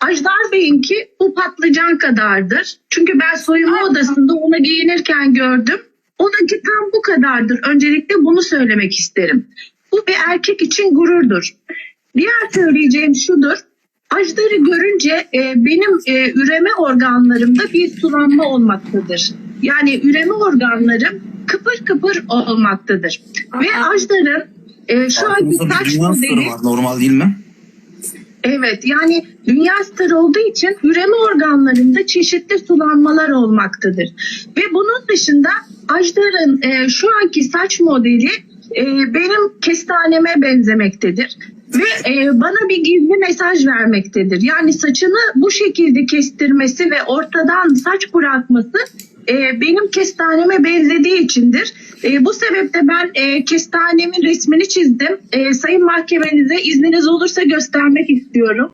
Ajdar Bey'inki bu patlıcan kadardır. Çünkü ben soyunma odasında onu giyinirken gördüm. Onunki tam bu kadardır. Öncelikle bunu söylemek isterim. Bu bir erkek için gururdur. Diğer söyleyeceğim şudur. Ajdar'ı görünce e, benim e, üreme organlarımda bir sulanma olmaktadır. Yani üreme organlarım kıpır kıpır olmaktadır. Ve Ajdar'ın e, şu anki saç modeli... var. Normal değil mi? Evet yani dünya starı olduğu için üreme organlarında çeşitli sulanmalar olmaktadır. Ve bunun dışında Ajdar'ın e, şu anki saç modeli e, benim kestaneme benzemektedir. Ve e, bana bir gizli mesaj vermektedir. Yani saçını bu şekilde kestirmesi ve ortadan saç bırakması e, benim kestaneme benzediği içindir. E, bu sebeple ben e, kestanemin resmini çizdim. E, sayın mahkemenize izniniz olursa göstermek istiyorum.